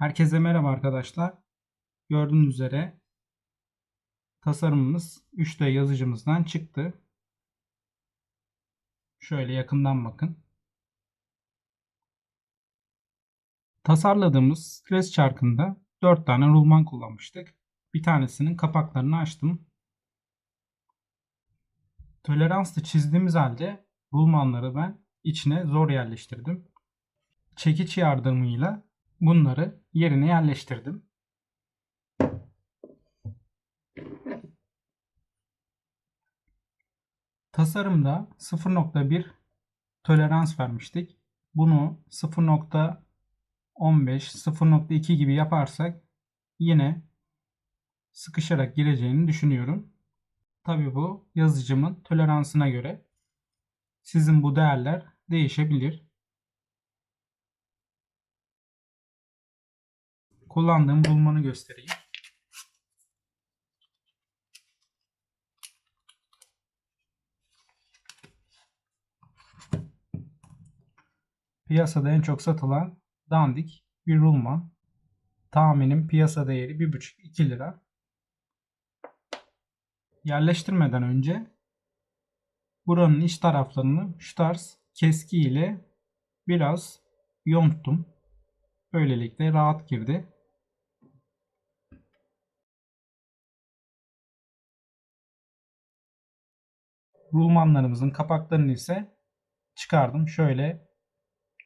Herkese merhaba arkadaşlar. Gördüğünüz üzere tasarımımız 3D yazıcımızdan çıktı. Şöyle yakından bakın. Tasarladığımız stres çarkında 4 tane rulman kullanmıştık. Bir tanesinin kapaklarını açtım. Toleranslı çizdiğimiz halde rulmanları ben içine zor yerleştirdim. Çekiç yardımıyla bunları yerine yerleştirdim. Tasarımda 0.1 tolerans vermiştik. Bunu 0.15, 0.2 gibi yaparsak yine sıkışarak gireceğini düşünüyorum. Tabi bu yazıcımın toleransına göre sizin bu değerler değişebilir. Kullandığım rulmanı göstereyim. Piyasada en çok satılan dandik bir rulman. Tahminim piyasa değeri 1,5-2 lira. Yerleştirmeden önce buranın iç taraflarını şu tarz keski ile biraz yonttum. Böylelikle rahat girdi. Rulmanlarımızın kapaklarını ise çıkardım. Şöyle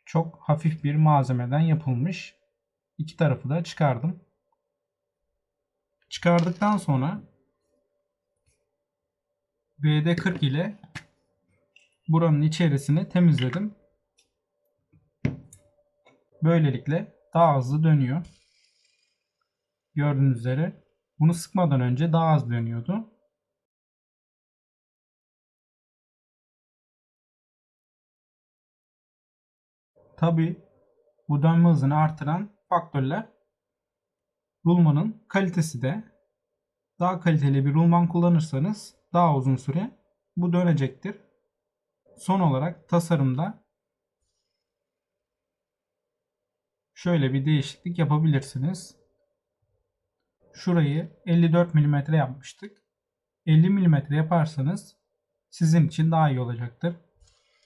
çok hafif bir malzemeden yapılmış. İki tarafı da çıkardım. Çıkardıktan sonra BD40 ile buranın içerisini temizledim. Böylelikle daha hızlı dönüyor. Gördüğünüz üzere bunu sıkmadan önce daha az dönüyordu. Tabi bu dönme hızını artıran faktörler rulmanın kalitesi de daha kaliteli bir rulman kullanırsanız daha uzun süre bu dönecektir. Son olarak tasarımda şöyle bir değişiklik yapabilirsiniz. Şurayı 54 mm yapmıştık. 50 mm yaparsanız sizin için daha iyi olacaktır.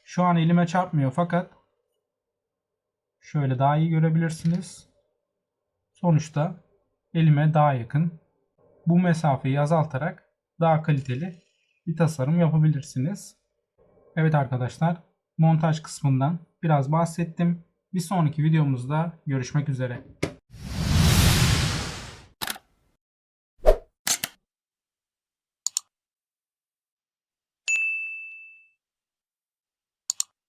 Şu an elime çarpmıyor fakat şöyle daha iyi görebilirsiniz. Sonuçta elime daha yakın. Bu mesafeyi azaltarak daha kaliteli bir tasarım yapabilirsiniz. Evet arkadaşlar montaj kısmından biraz bahsettim. Bir sonraki videomuzda görüşmek üzere.